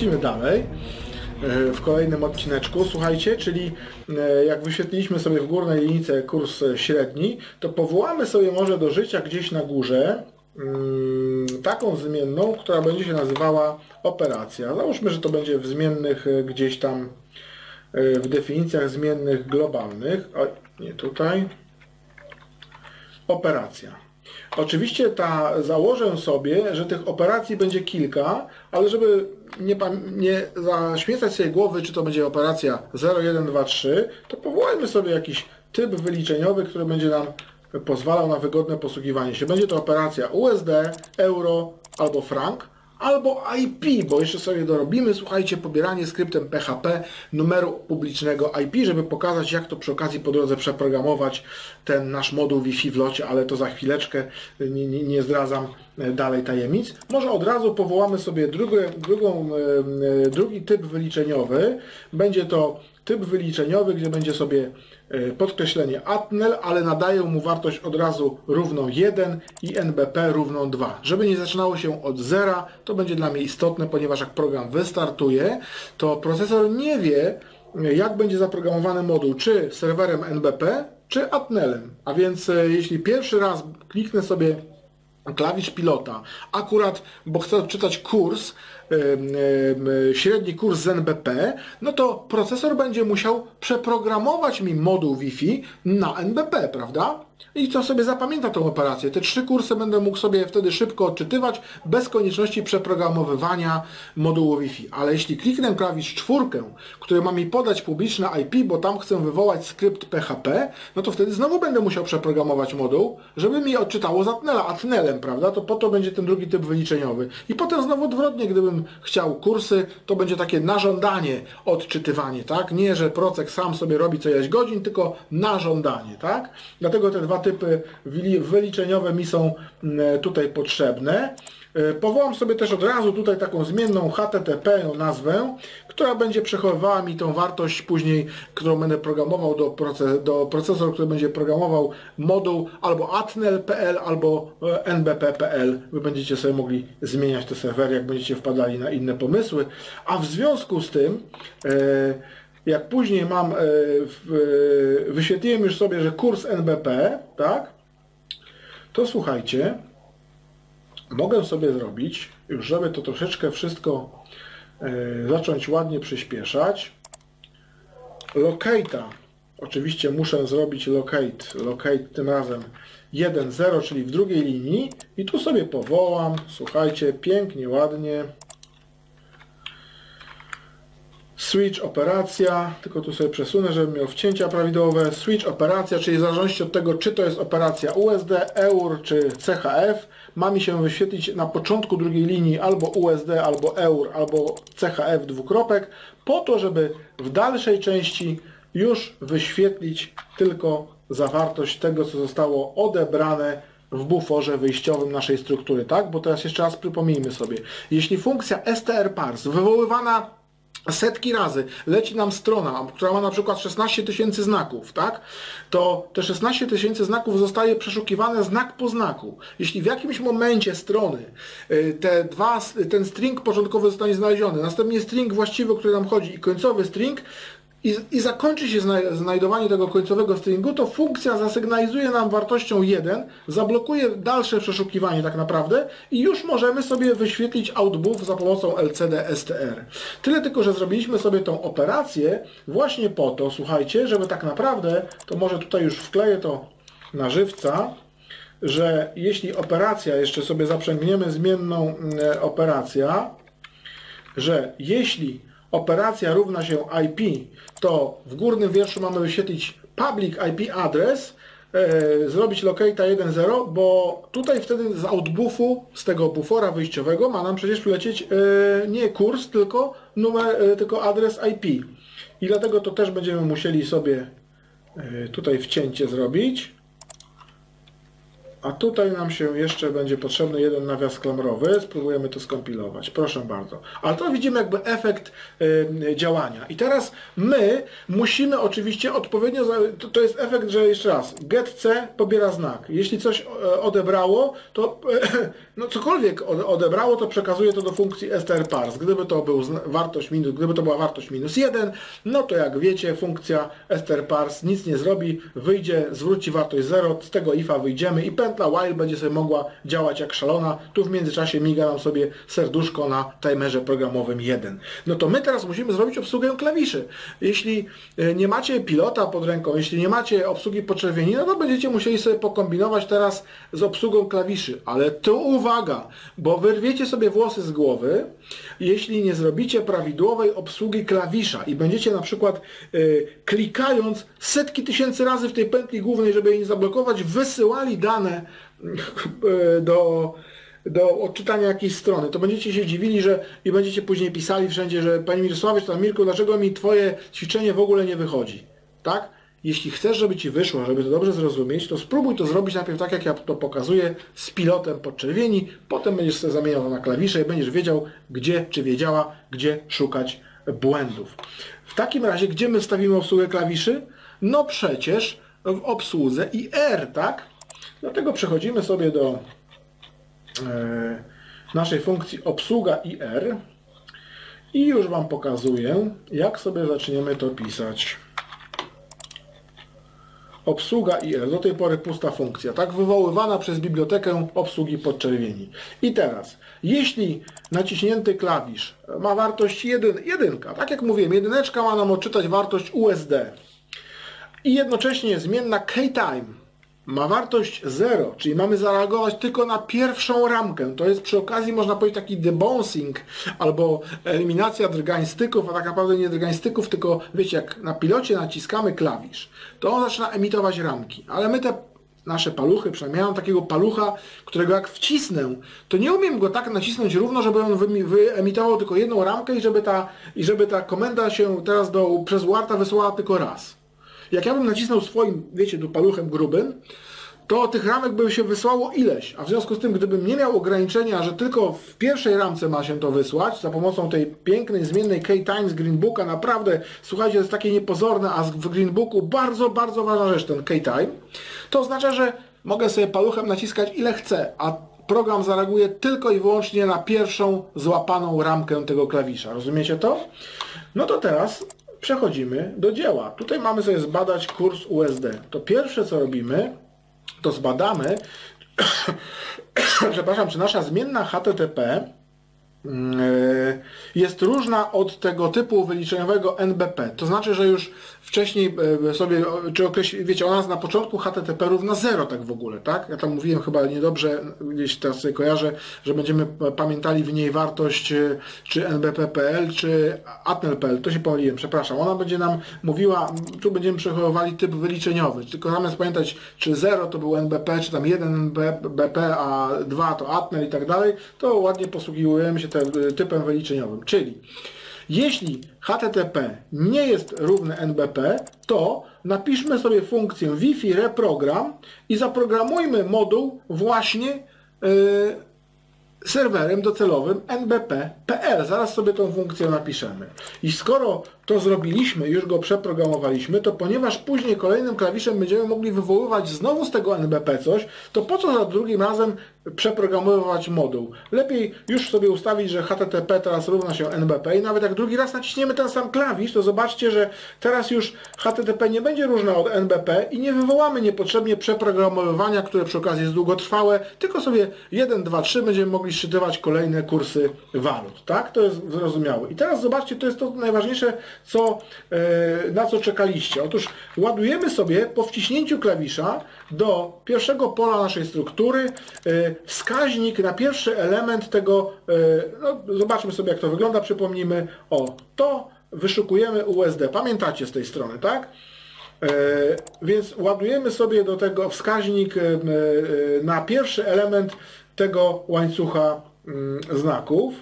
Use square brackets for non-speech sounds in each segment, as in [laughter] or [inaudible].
lecimy dalej e, w kolejnym odcineczku, słuchajcie, czyli e, jak wyświetliliśmy sobie w górnej linijce kurs średni, to powołamy sobie może do życia gdzieś na górze mm, taką zmienną, która będzie się nazywała operacja. Załóżmy, że to będzie w zmiennych e, gdzieś tam w definicjach zmiennych globalnych. Oj, nie tutaj. Operacja. Oczywiście ta, założę sobie, że tych operacji będzie kilka, ale żeby nie, nie zaśmiecać sobie głowy, czy to będzie operacja 0, 1, 2, 3, to powołajmy sobie jakiś typ wyliczeniowy, który będzie nam pozwalał na wygodne posługiwanie się. Będzie to operacja USD, euro albo frank, albo IP, bo jeszcze sobie dorobimy, słuchajcie, pobieranie skryptem PHP numeru publicznego IP, żeby pokazać, jak to przy okazji po drodze przeprogramować ten nasz moduł Wi-Fi w locie, ale to za chwileczkę nie, nie, nie zdradzam e, dalej tajemnic. Może od razu powołamy sobie drugie, drugą, e, e, drugi typ wyliczeniowy. Będzie to typ wyliczeniowy, gdzie będzie sobie e, podkreślenie atnel, ale nadaję mu wartość od razu równą 1 i NBP równą 2. Żeby nie zaczynało się od zera, to będzie dla mnie istotne, ponieważ jak program wystartuje, to procesor nie wie, e, jak będzie zaprogramowany moduł, czy serwerem NBP, czy atnelem. A więc e, jeśli pierwszy raz kliknę sobie klawisz pilota, akurat, bo chcę odczytać kurs, średni kurs z NBP, no to procesor będzie musiał przeprogramować mi moduł Wi-Fi na NBP, prawda? I to sobie zapamięta tą operację. Te trzy kursy będę mógł sobie wtedy szybko odczytywać, bez konieczności przeprogramowywania modułu Wi-Fi. Ale jeśli kliknę klawisz czwórkę, który ma mi podać publiczne IP, bo tam chcę wywołać skrypt PHP, no to wtedy znowu będę musiał przeprogramować moduł, żeby mi odczytało z Atnela, Atnelem, prawda? To po to będzie ten drugi typ wyliczeniowy. I potem znowu odwrotnie, gdybym chciał kursy, to będzie takie na żądanie odczytywanie, tak? Nie, że procek sam sobie robi co ileś godzin, tylko na żądanie, tak? Dlatego te dwa typy wyliczeniowe mi są mm, tutaj potrzebne. E, Powołam sobie też od razu tutaj taką zmienną HTTP ją nazwę, która będzie przechowywała mi tą wartość później, którą będę programował do, proces, do procesor, który będzie programował moduł albo atnel.pl albo e, nbp.pl. Wy będziecie sobie mogli zmieniać te serwery, jak będziecie wpadali na inne pomysły. A w związku z tym e, jak później mam, wyświetliłem już sobie, że kurs NBP, tak, to słuchajcie, mogę sobie zrobić, już żeby to troszeczkę wszystko e, zacząć ładnie przyspieszać, locate'a, oczywiście muszę zrobić locate, locate tym razem 1.0, czyli w drugiej linii. I tu sobie powołam, słuchajcie, pięknie, ładnie, Switch operacja, tylko tu sobie przesunę, żebym miał wcięcia prawidłowe. Switch operacja, czyli w zależności od tego, czy to jest operacja USD, EUR czy CHF, ma mi się wyświetlić na początku drugiej linii albo USD, albo EUR, albo CHF dwukropek, po to, żeby w dalszej części już wyświetlić tylko zawartość tego, co zostało odebrane w buforze wyjściowym naszej struktury, tak? Bo teraz jeszcze raz przypomnijmy sobie. Jeśli funkcja strparse wywoływana setki razy leci nam strona, która ma na przykład 16 tysięcy znaków, tak? To te 16 tysięcy znaków zostaje przeszukiwane znak po znaku. Jeśli w jakimś momencie strony y, te dwa, ten string początkowy zostanie znaleziony, następnie string właściwy, który nam chodzi i końcowy string, i, i zakończy się zna- znajdowanie tego końcowego stringu, to funkcja zasygnalizuje nam wartością 1, zablokuje dalsze przeszukiwanie tak naprawdę i już możemy sobie wyświetlić outbuf za pomocą LCD STR. Tyle tylko, że zrobiliśmy sobie tą operację właśnie po to, słuchajcie, żeby tak naprawdę, to może tutaj już wkleję to na żywca, że jeśli operacja, jeszcze sobie zaprzęgniemy zmienną mm, operacja, że jeśli operacja równa się IP, to w górnym wierszu mamy wyświetlić public IP address, e, zrobić locata 1.0, bo tutaj wtedy z outbuffu, z tego bufora wyjściowego ma nam przecież przylecieć e, nie kurs, tylko numer, e, tylko adres IP. I dlatego to też będziemy musieli sobie e, tutaj wcięcie zrobić. A tutaj nam się jeszcze będzie potrzebny jeden nawias klamrowy. Spróbujemy to skompilować. Proszę bardzo. Ale to widzimy jakby efekt y, działania. I teraz my musimy oczywiście odpowiednio... Za, to, to jest efekt, że jeszcze raz, get C pobiera znak. Jeśli coś e, odebrało, to [clears throat] no cokolwiek ode- odebrało, to przekazuje to do funkcji strparse. Gdyby to był wartość minus, gdyby to była wartość minus 1, no to jak wiecie, funkcja strparse nic nie zrobi, wyjdzie, zwróci wartość 0, z tego ifa wyjdziemy i pętla while będzie sobie mogła działać jak szalona. Tu w międzyczasie miga nam sobie serduszko na timerze programowym 1. No to my teraz musimy zrobić obsługę klawiszy. Jeśli e, nie macie pilota pod ręką, jeśli nie macie obsługi poczerwieni, no to będziecie musieli sobie pokombinować teraz z obsługą klawiszy. Ale tu uwaga, bo wyrwiecie sobie włosy z głowy, jeśli nie zrobicie prawidłowej obsługi klawisza i będziecie na przykład e, klikając setki tysięcy razy w tej pętli głównej, żeby jej nie zablokować, wysyłali dane [laughs] do do odczytania jakiejś strony, to będziecie się dziwili, że i będziecie później pisali wszędzie, że Panie Mirosławie, tam Mirku, dlaczego mi Twoje ćwiczenie w ogóle nie wychodzi? Tak? Jeśli chcesz, żeby Ci wyszło, żeby to dobrze zrozumieć, to spróbuj to zrobić najpierw tak, jak ja to pokazuję, z pilotem podczerwieni, potem będziesz sobie zamieniał to na klawisze i będziesz wiedział, gdzie, czy wiedziała, gdzie szukać błędów. W takim razie, gdzie my wstawimy obsługę klawiszy? No przecież w obsłudze IR, tak? Dlatego przechodzimy sobie do e, naszej funkcji obsługa IR i już Wam pokazuję, jak sobie zaczniemy to pisać. Obsługa IR, do tej pory pusta funkcja, tak? Wywoływana przez bibliotekę obsługi podczerwieni. I teraz, jeśli naciśnięty klawisz ma wartość 1, jedynka, tak jak mówiłem, jedyneczka ma nam odczytać wartość USD i jednocześnie zmienna KTime ma wartość 0, czyli mamy zareagować tylko na pierwszą ramkę. To jest przy okazji, można powiedzieć, taki debouncing albo eliminacja drgań styków, a tak naprawdę nie drgań styków, tylko wiecie, jak na pilocie naciskamy klawisz, to on zaczyna emitować ramki, ale my te nasze paluchy, przynajmniej ja mam takiego palucha, którego jak wcisnę, to nie umiem go tak nacisnąć równo, żeby on wyemitował tylko jedną ramkę i żeby ta, i żeby ta komenda się teraz do, przez warta wysłała tylko raz. Jak ja bym nacisnął swoim, wiecie, tu paluchem grubym, to tych ramek by się wysłało ileś. A w związku z tym, gdybym nie miał ograniczenia, że tylko w pierwszej ramce ma się to wysłać, za pomocą tej pięknej, zmiennej K-Time z Greenbooka, naprawdę, słuchajcie, jest takie niepozorne, a w Greenbooku bardzo, bardzo ważna rzecz, ten K-Time, to oznacza, że mogę sobie paluchem naciskać ile chcę, a program zareaguje tylko i wyłącznie na pierwszą złapaną ramkę tego klawisza. Rozumiecie to? No to teraz przechodzimy do dzieła. Tutaj mamy sobie zbadać kurs USD. To pierwsze co robimy, to zbadamy, [coughs] przepraszam, czy nasza zmienna HTTP mm, jest różna od tego typu wyliczeniowego NBP. To znaczy, że już wcześniej e, sobie, czy określi, wiecie, ona na początku HTTP równa 0 tak w ogóle, tak? Ja tam mówiłem chyba niedobrze, gdzieś teraz sobie kojarzę, że będziemy pamiętali w niej wartość e, czy NBP.pl, czy ATNL.pl. To się pomyliłem, przepraszam. Ona będzie nam mówiła, tu będziemy przechowywali typ wyliczeniowy. Tylko zamiast pamiętać, czy 0 to był NBP, czy tam 1 NBP, a 2 to ATNL i tak dalej, to ładnie posługiwujemy się tym typem wyliczeniowym. Czyli jeśli HTTP nie jest równy NBP, to napiszmy sobie funkcję Wi-Fi reprogram i zaprogramujmy moduł właśnie yy, serwerem docelowym nbp.pl. Zaraz sobie tą funkcję napiszemy. I skoro to zrobiliśmy, już go przeprogramowaliśmy, to ponieważ później kolejnym klawiszem będziemy mogli wywoływać znowu z tego NBP coś, to po co za drugim razem przeprogramowywać moduł? Lepiej już sobie ustawić, że HTTP teraz równa się NBP i nawet jak drugi raz naciśniemy ten sam klawisz, to zobaczcie, że teraz już HTTP nie będzie różna od NBP i nie wywołamy niepotrzebnie przeprogramowywania, które przy okazji jest długotrwałe, tylko sobie 1, 2, 3 będziemy mogli szczytywać kolejne kursy walut. Tak? To jest zrozumiałe. I teraz zobaczcie, to jest to najważniejsze, co, e, na co czekaliście. Otóż ładujemy sobie po wciśnięciu klawisza do pierwszego pola naszej struktury e, wskaźnik na pierwszy element tego, e, no, zobaczmy sobie jak to wygląda, przypomnijmy, o, to wyszukujemy USD. Pamiętacie z tej strony, tak? Więc ładujemy sobie do tego wskaźnik na pierwszy element tego łańcucha mm, znaków.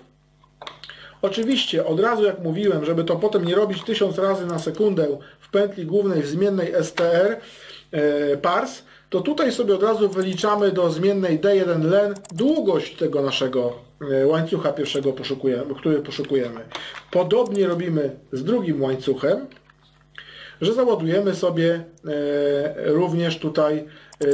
Oczywiście, od razu jak mówiłem, żeby to potem nie robić tysiąc razy na sekundę w pętli głównej w zmiennej str e, pars, to tutaj sobie od razu wyliczamy do zmiennej d1 len długość tego naszego e, łańcucha pierwszego, poszukujemy, który poszukujemy. Podobnie robimy z drugim łańcuchem, że załadujemy sobie e, również tutaj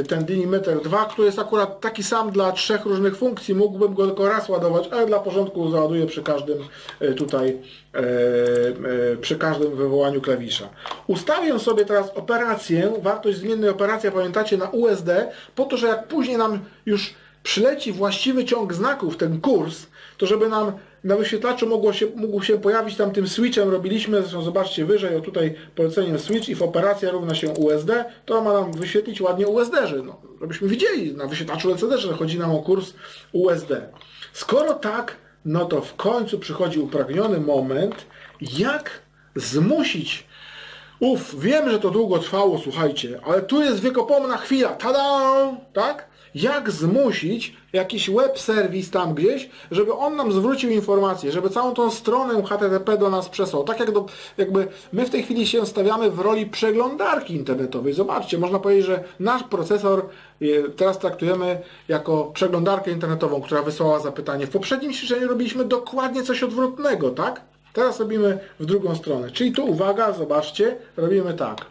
ten delimiter 2, który jest akurat taki sam dla trzech różnych funkcji. Mógłbym go tylko raz ładować, ale dla porządku załaduję przy każdym e, tutaj, e, przy każdym wywołaniu klawisza. Ustawię sobie teraz operację, wartość zmiennej operacja, pamiętacie, na USD, po to, że jak później nam już przyleci właściwy ciąg znaków, ten kurs, to żeby nam na wyświetlaczu mogło się, mógł się pojawić tam tym switchem, robiliśmy, zresztą zobaczcie wyżej, o tutaj poleceniem switch i w operacja równa się USD, to ma nam wyświetlić ładnie USD, że no, żebyśmy widzieli na wyświetlaczu LCD, że chodzi nam o kurs USD. Skoro tak, no to w końcu przychodzi upragniony moment, jak zmusić Uf, wiem, że to długo trwało, słuchajcie, ale tu jest wiekopomna chwila, tada, tak? Jak zmusić jakiś web serwis tam gdzieś, żeby on nam zwrócił informację, żeby całą tą stronę HTTP do nas przesłał. Tak jak do, jakby my w tej chwili się stawiamy w roli przeglądarki internetowej. Zobaczcie, można powiedzieć, że nasz procesor e, teraz traktujemy jako przeglądarkę internetową, która wysłała zapytanie. W poprzednim ćwiczeniu robiliśmy dokładnie coś odwrotnego, tak? Teraz robimy w drugą stronę. Czyli tu uwaga, zobaczcie, robimy tak.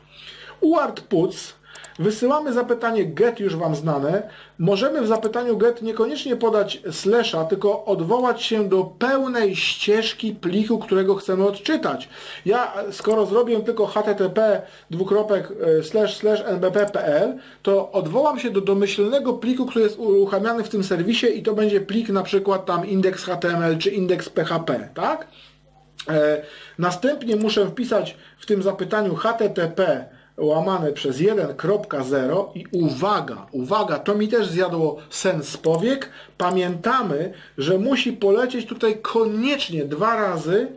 UART puts, wysyłamy zapytanie get już Wam znane. Możemy w zapytaniu get niekoniecznie podać slasha, tylko odwołać się do pełnej ścieżki pliku, którego chcemy odczytać. Ja skoro zrobię tylko http dwukropek e, slash slash nbp.pl, to odwołam się do domyślnego pliku, który jest uruchamiany w tym serwisie i to będzie plik na przykład tam index.html czy index.php, tak? E, Następnie muszę wpisać w tym zapytaniu http łamane przez 1.0 i uwaga, uwaga, to mi też zjadło sens powiek. Pamiętamy, że musi polecieć tutaj koniecznie dwa razy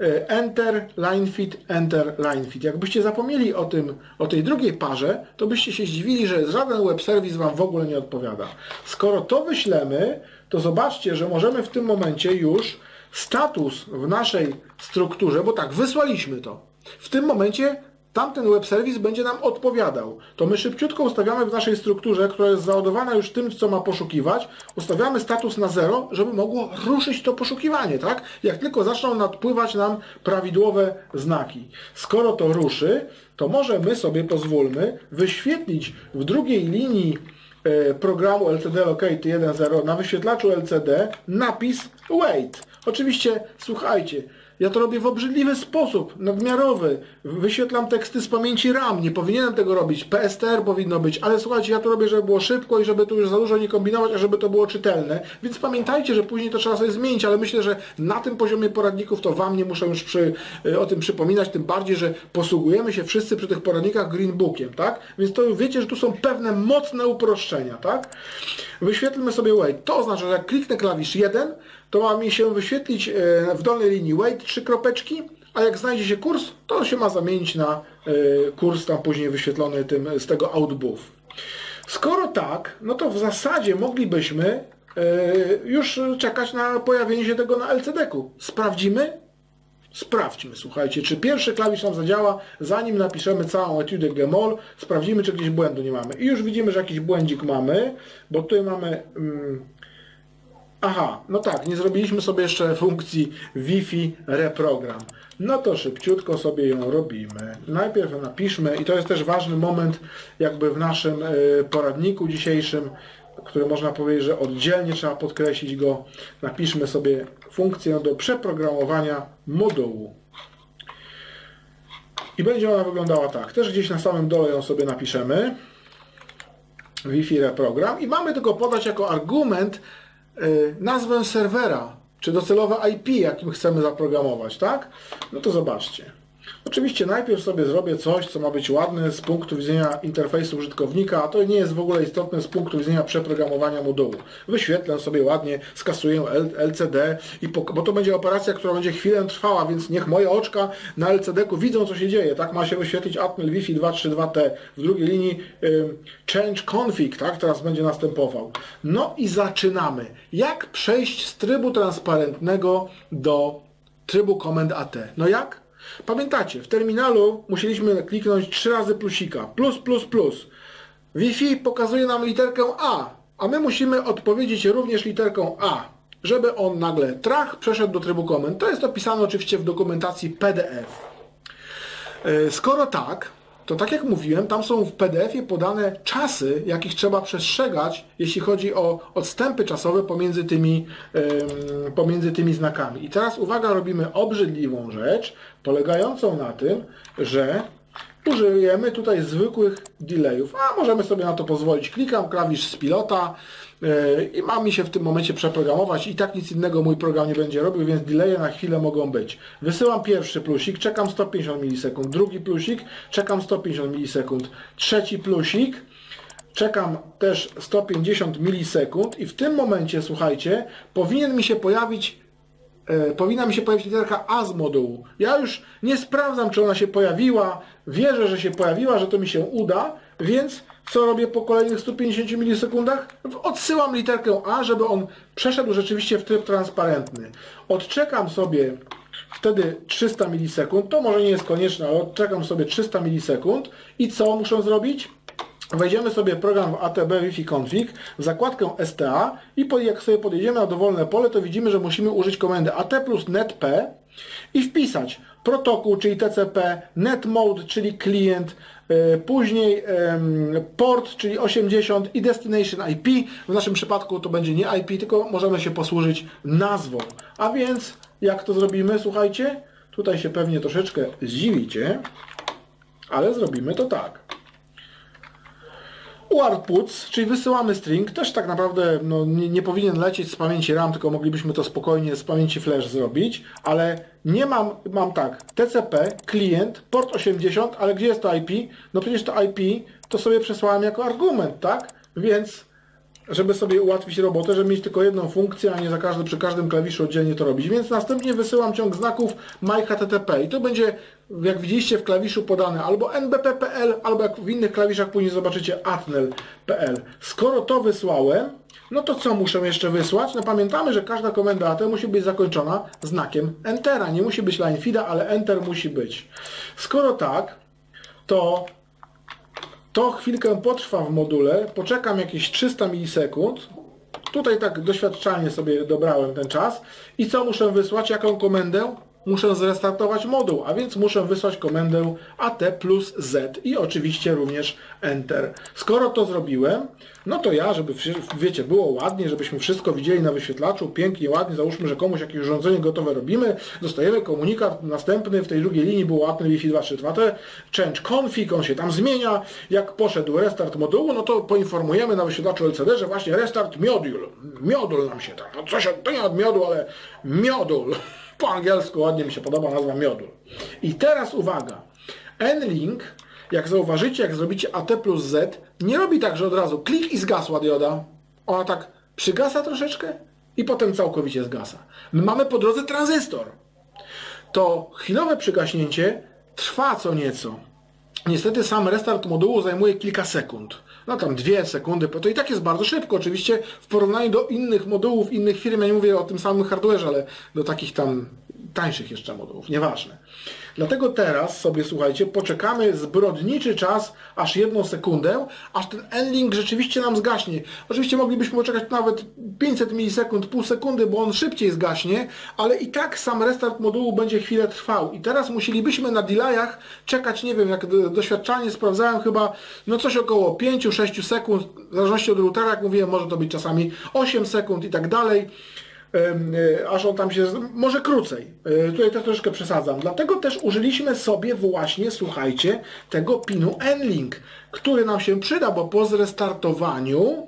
e, Enter, line fit, enter, line fit. Jakbyście zapomnieli o tym, o tej drugiej parze, to byście się zdziwili, że żaden web serwis Wam w ogóle nie odpowiada. Skoro to wyślemy, to zobaczcie, że możemy w tym momencie już status w naszej strukturze, bo tak, wysłaliśmy to. W tym momencie tamten web serwis będzie nam odpowiadał. To my szybciutko ustawiamy w naszej strukturze, która jest załadowana już tym, co ma poszukiwać, ustawiamy status na 0, żeby mogło ruszyć to poszukiwanie, tak? Jak tylko zaczną nadpływać nam prawidłowe znaki. Skoro to ruszy, to może my sobie pozwólmy wyświetlić w drugiej linii e, programu LCD Locate 1.0 na wyświetlaczu LCD napis wait. Oczywiście, słuchajcie, ja to robię w obrzydliwy sposób, nadmiarowy. Wyświetlam teksty z pamięci RAM, nie powinienem tego robić. PSTR powinno być, ale słuchajcie, ja to robię, żeby było szybko i żeby tu już za dużo nie kombinować, a żeby to było czytelne. Więc pamiętajcie, że później to trzeba sobie zmienić, ale myślę, że na tym poziomie poradników to Wam nie muszę już przy, y, o tym przypominać, tym bardziej, że posługujemy się wszyscy przy tych poradnikach Greenbookiem, tak? Więc to wiecie, że tu są pewne mocne uproszczenia, tak? Wyświetlmy sobie wait. To oznacza, że jak kliknę klawisz 1, to ma mi się wyświetlić e, w dolnej linii wait trzy kropeczki, a jak znajdzie się kurs, to się ma zamienić na e, kurs tam później wyświetlony tym, z tego outbuf. Skoro tak, no to w zasadzie moglibyśmy e, już czekać na pojawienie się tego na LCD-ku. Sprawdzimy? Sprawdźmy, słuchajcie, czy pierwszy klawisz nam zadziała, zanim napiszemy całą etudę gmol, sprawdzimy, czy gdzieś błędu nie mamy. I już widzimy, że jakiś błędzik mamy, bo tutaj mamy... Mm, Aha, no tak, nie zrobiliśmy sobie jeszcze funkcji Wi-Fi reprogram. No to szybciutko sobie ją robimy. Najpierw napiszmy, i to jest też ważny moment jakby w naszym y, poradniku dzisiejszym, który można powiedzieć, że oddzielnie trzeba podkreślić go. Napiszmy sobie funkcję do przeprogramowania modułu. I będzie ona wyglądała tak. Też gdzieś na samym dole ją sobie napiszemy. Wi-Fi reprogram i mamy tylko podać jako argument nazwę serwera, czy docelowe IP, jakim chcemy zaprogramować, tak? No to zobaczcie. Oczywiście najpierw sobie zrobię coś, co ma być ładne z punktu widzenia interfejsu użytkownika, a to nie jest w ogóle istotne z punktu widzenia przeprogramowania modułu. Wyświetlę sobie ładnie, skasuję LCD, i bo to będzie operacja, która będzie chwilę trwała, więc niech moje oczka na LCD-ku widzą, co się dzieje. Tak ma się wyświetlić Atmel Wi-Fi 232T. W drugiej linii change config, tak, teraz będzie następował. No i zaczynamy. Jak przejść z trybu transparentnego do trybu komend AT. No jak? Pamiętacie, w terminalu musieliśmy kliknąć trzy razy plusika. Plus, plus, plus. Wi-Fi pokazuje nam literkę A, a my musimy odpowiedzieć również literką A, żeby on nagle trach przeszedł do trybu komend. To jest opisane oczywiście w dokumentacji PDF. E, Skoro tak, to tak jak mówiłem, tam są w PDF-ie podane czasy, jakich trzeba przestrzegać, jeśli chodzi o odstępy czasowe pomiędzy tymi, pomiędzy tymi znakami. I teraz uwaga, robimy obrzydliwą rzecz, polegającą na tym, że użyjemy tutaj zwykłych delayów, a możemy sobie na to pozwolić. Klikam klawisz z pilota yy, i mam mi się w tym momencie przeprogramować i tak nic innego mój program nie będzie robił, więc delaye na chwilę mogą być. Wysyłam pierwszy plusik, czekam 150 milisekund, drugi plusik, czekam 150 milisekund, trzeci plusik, czekam też 150 milisekund i w tym momencie, słuchajcie, powinien mi się pojawić e, powinna mi się pojawić literka A z modułu. Ja już nie sprawdzam, czy ona się pojawiła, wierzę, że się pojawiła, że to mi się uda, więc co robię po kolejnych 150 milisekundach? Odsyłam literkę A, żeby on przeszedł rzeczywiście w tryb transparentny. Odczekam sobie wtedy 300 milisekund, to może nie jest konieczne, ale odczekam sobie 300 milisekund i co muszę zrobić? Wejdziemy sobie program w ATB Wi-Fi Config, w zakładkę STA i jak sobie podjedziemy na dowolne pole, to widzimy, że musimy użyć komendy AT plus netp i wpisać protokół, czyli TCP, netmode, czyli klient, e, później port, czyli 80 i destination IP. W naszym przypadku to będzie nie IP, tylko możemy się posłużyć nazwą. A więc jak to zrobimy, słuchajcie? Tutaj się pewnie troszeczkę zdziwicie, ale zrobimy to tak. UART-PUTS, czyli wysyłamy string, też tak naprawdę no, nie, nie powinien lecieć z pamięci RAM, tylko moglibyśmy to spokojnie z pamięci flash zrobić, ale nie mam, mam tak, TCP, klient, port 80, ale gdzie jest to IP? No przecież to IP to sobie przesłałem jako argument, tak? Więc żeby sobie ułatwić robotę, żeby mieć tylko jedną funkcję, a nie za każdy, przy każdym klawiszu oddzielnie to robić. Więc następnie wysyłam ciąg znaków myHTTP i to będzie, jak widzieliście w klawiszu podane albo nbp.pl, albo jak w innych klawiszach później zobaczycie atnel.pl. Skoro to wysłałem, no to co muszę jeszcze wysłać? No pamiętamy, że każda komenda AT musi być zakończona znakiem Entera. Nie musi być line feeda, ale Enter musi być. Skoro tak, to to chwilkę potrwa w module, poczekam jakieś 300 milisekund. Tutaj tak doświadczalnie sobie dobrałem ten czas. I co muszę wysłać? Jaką komendę? Muszę zrestartować moduł, a więc muszę wysłać komendę AT plus Z i oczywiście również Enter. Skoro to zrobiłem, no to ja, żeby wiecie, było ładnie, żebyśmy wszystko widzieli na wyświetlaczu, pięknie, ładnie, załóżmy, że komuś jakieś urządzenie gotowe robimy, dostajemy komunikat następny, w tej drugiej linii było ładny Wi-Fi 232T, change config, on się tam zmienia, jak poszedł restart modułu, no to poinformujemy na wyświetlaczu LCD, że właśnie restart module, miodul nam się tam, no coś, to nie od miodu, ale miodul, po angielsku ładnie mi się podoba nazwa miodul. I teraz uwaga, N-Link, jak zauważycie, jak zrobicie AT plus Z, nie robi tak, że od razu klik i zgasła dioda. Ona tak przygasa troszeczkę i potem całkowicie zgasa. My mamy po drodze tranzystor. To chwilowe przygaśnięcie trwa co nieco. Niestety sam restart modułu zajmuje kilka sekund. No tam dwie sekundy, to i tak jest bardzo szybko. Oczywiście w porównaniu do innych modułów, innych firm, ja nie mówię o tym samym hardware'ze, ale do takich tam tańszych jeszcze modułów, nieważne. Dlatego teraz sobie, słuchajcie, poczekamy zbrodniczy czas, aż jedną sekundę, aż ten ending rzeczywiście nam zgaśnie. Oczywiście moglibyśmy poczekać nawet 500 milisekund, pół sekundy, bo on szybciej zgaśnie, ale i tak sam restart modułu będzie chwilę trwał. I teraz musielibyśmy na delayach czekać, nie wiem, jak do- doświadczalnie sprawdzałem chyba, no coś około 5-6 sekund, w zależności od routera, jak mówiłem, może to być czasami 8 sekund i tak dalej aż on tam się, może krócej, E, tutaj też troszkę przesadzam, dlatego też użyliśmy sobie właśnie, słuchajcie, tego pinu N-Link, który nam się przyda, bo po zrestartowaniu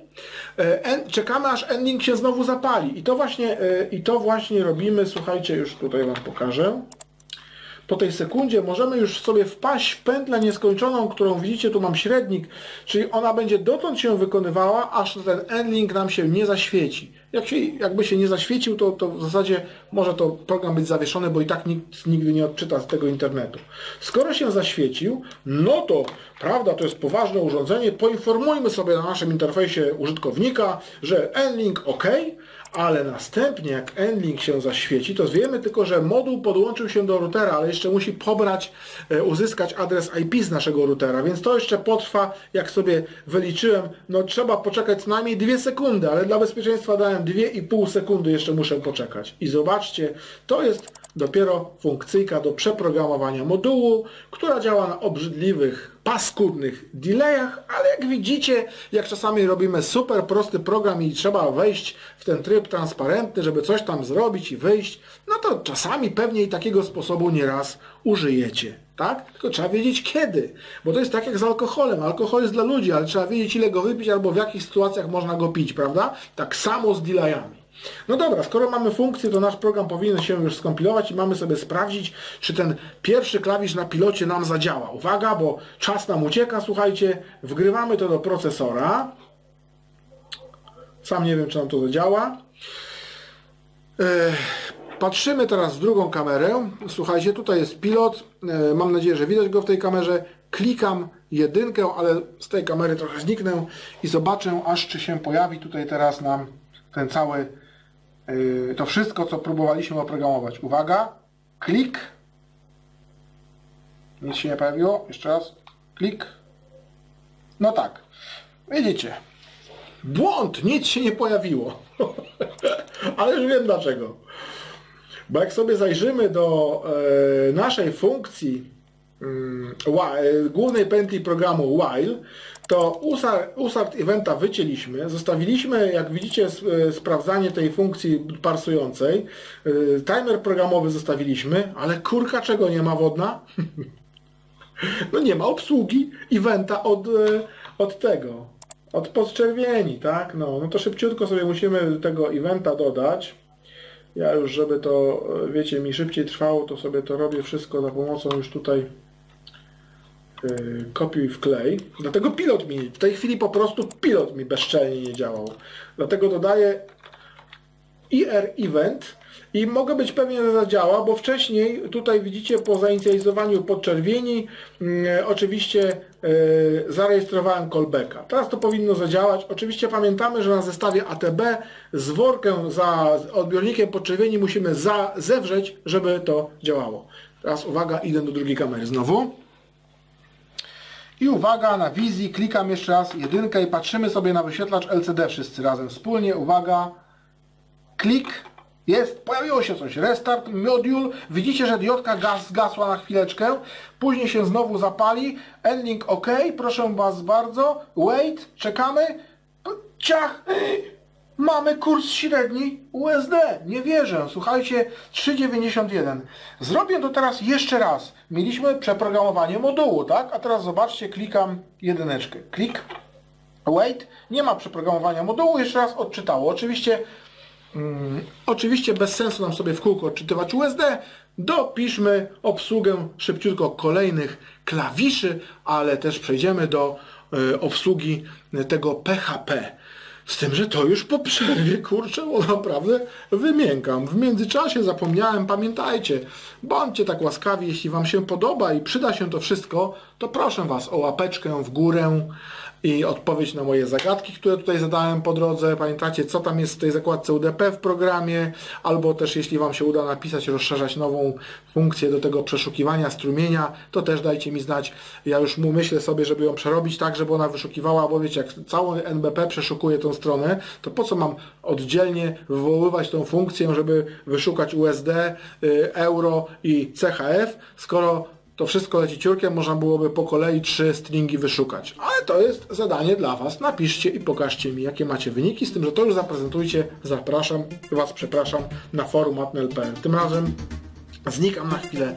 e, czekamy aż N-Link się znowu zapali. I to właśnie, e, i to właśnie robimy, słuchajcie, już tutaj Wam pokażę. Po tej sekundzie możemy już sobie wpaść w pętlę nieskończoną, którą widzicie, tu mam średnik, czyli ona będzie dotąd się wykonywała, aż ten endlink nam się nie zaświeci. Jak się, jakby się nie zaświecił, to, to w zasadzie może to program być zawieszony, bo i tak nikt nigdy nie odczyta z tego internetu. Skoro się zaświecił, no to, prawda, to jest poważne urządzenie, poinformujmy sobie na naszym interfejsie użytkownika, że endlink OK, ale następnie jak Endlink się zaświeci, to wiemy tylko, że moduł podłączył się do routera, ale jeszcze musi pobrać, e, uzyskać adres IP z naszego routera, więc to jeszcze potrwa, jak sobie wyliczyłem, no trzeba poczekać co najmniej 2 sekundy, ale dla bezpieczeństwa dałem 2,5 sekundy jeszcze muszę poczekać. I zobaczcie, to jest dopiero funkcyjka do przeprogramowania modułu, która działa na obrzydliwych, paskudnych delayach, ale jak widzicie, jak czasami robimy super prosty program i trzeba wejść w ten tryb transparentny, żeby coś tam zrobić i wyjść, no to czasami pewnie i takiego sposobu nieraz użyjecie. Tak? Tylko trzeba wiedzieć kiedy. Bo to jest tak jak z alkoholem. Alkohol jest dla ludzi, ale trzeba wiedzieć ile go wypić albo w jakich sytuacjach można go pić, prawda? Tak samo z delayami. No dobra, skoro mamy funkcję, to nasz program powinien się już skompilować i mamy sobie sprawdzić, czy ten pierwszy klawisz na pilocie nam zadziała. Uwaga, bo czas nam ucieka, słuchajcie, wgrywamy to do procesora. Sam nie wiem, czy nam to zadziała. Patrzymy teraz w drugą kamerę. Słuchajcie, tutaj jest pilot. Mam nadzieję, że widać go w tej kamerze. Klikam jedynkę, ale z tej kamery trochę zniknę i zobaczę, aż czy się pojawi tutaj teraz nam ten cały, to wszystko, co próbowaliśmy oprogramować. Uwaga, klik. Nic się nie pojawiło. Jeszcze raz. Klik. No tak. Widzicie. Błąd! Nic się nie pojawiło. [laughs] Ale już wiem dlaczego. Bo jak sobie zajrzymy do e, naszej funkcji mm, e, głównej pętli programu while, to usar- usart eventa wycięliśmy, zostawiliśmy, jak widzicie, e, sprawdzanie tej funkcji parsującej, e, timer programowy zostawiliśmy, ale kurka czego nie ma wodna? [laughs] No nie ma obsługi eventa od, e, od tego, od podczerwieni, tak? No, no to szybciutko sobie musimy tego eventa dodać. Ja już, żeby to, wiecie, mi szybciej trwało, to sobie to robię wszystko za pomocą już tutaj kopiuj wklej. Dlatego pilot mi, w tej chwili po prostu pilot mi bezczelnie nie działał. Dlatego dodaję IR event i mogę być pewien, że zadziała, bo wcześniej tutaj widzicie po zainicjalizowaniu podczerwieni mm, oczywiście yy, zarejestrowałem callbacka. Teraz to powinno zadziałać. Oczywiście pamiętamy, że na zestawie ATB z workiem za odbiornikiem podczerwieni musimy za, zewrzeć, żeby to działało. Teraz uwaga, idę do drugiej kamery znowu. I uwaga, na wizji klikam jeszcze raz jedynkę i patrzymy sobie na wyświetlacz LCD wszyscy razem wspólnie. Uwaga, klik, jest, pojawiło się coś, restart, module, widzicie, że diodka gaz, zgasła na chwileczkę, później się znowu zapali, ending OK, proszę Was bardzo, wait, czekamy, ciach, mamy kurs średni USD, nie wierzę, słuchajcie, 3,91. Zrobię to teraz jeszcze raz, mieliśmy przeprogramowanie modułu, tak, a teraz zobaczcie, klikam jedyneczkę, klik, wait, nie ma przeprogramowania modułu, jeszcze raz odczytało, oczywiście Mm, Oczywiście bez sensu nam sobie w kółko odczytywać USD. Dopiszmy obsługę szybciutko kolejnych klawiszy, ale też przejdziemy do y, obsługi tego PHP. Z tym, że to już po przerwie, kurczę, bo naprawdę wymiękam. W międzyczasie zapomniałem, pamiętajcie, bądźcie tak łaskawi, jeśli Wam się podoba i przyda się to wszystko, to proszę Was o łapeczkę w górę i odpowiedź na moje zagadki, które tutaj zadałem po drodze. Pamiętacie, co tam jest w tej zakładce UDP w programie, albo też jeśli Wam się uda napisać, rozszerzać nową funkcję do tego przeszukiwania strumienia, to też dajcie mi znać. Ja już mu myślę sobie, żeby ją przerobić tak, żeby ona wyszukiwała, bo wiecie, jak cały NBP przeszukuje tą stronę, to po co mam oddzielnie wywoływać tą funkcję, żeby wyszukać USD, y, euro i CHF, skoro to wszystko leci ciurkiem, można byłoby po kolei trzy stringi wyszukać. Ale to jest zadanie dla Was. Napiszcie i pokażcie mi, jakie macie wyniki, z tym, że to już zaprezentujcie. Zapraszam Was, przepraszam, na forum atnel.pl. Tym razem znikam na chwilę.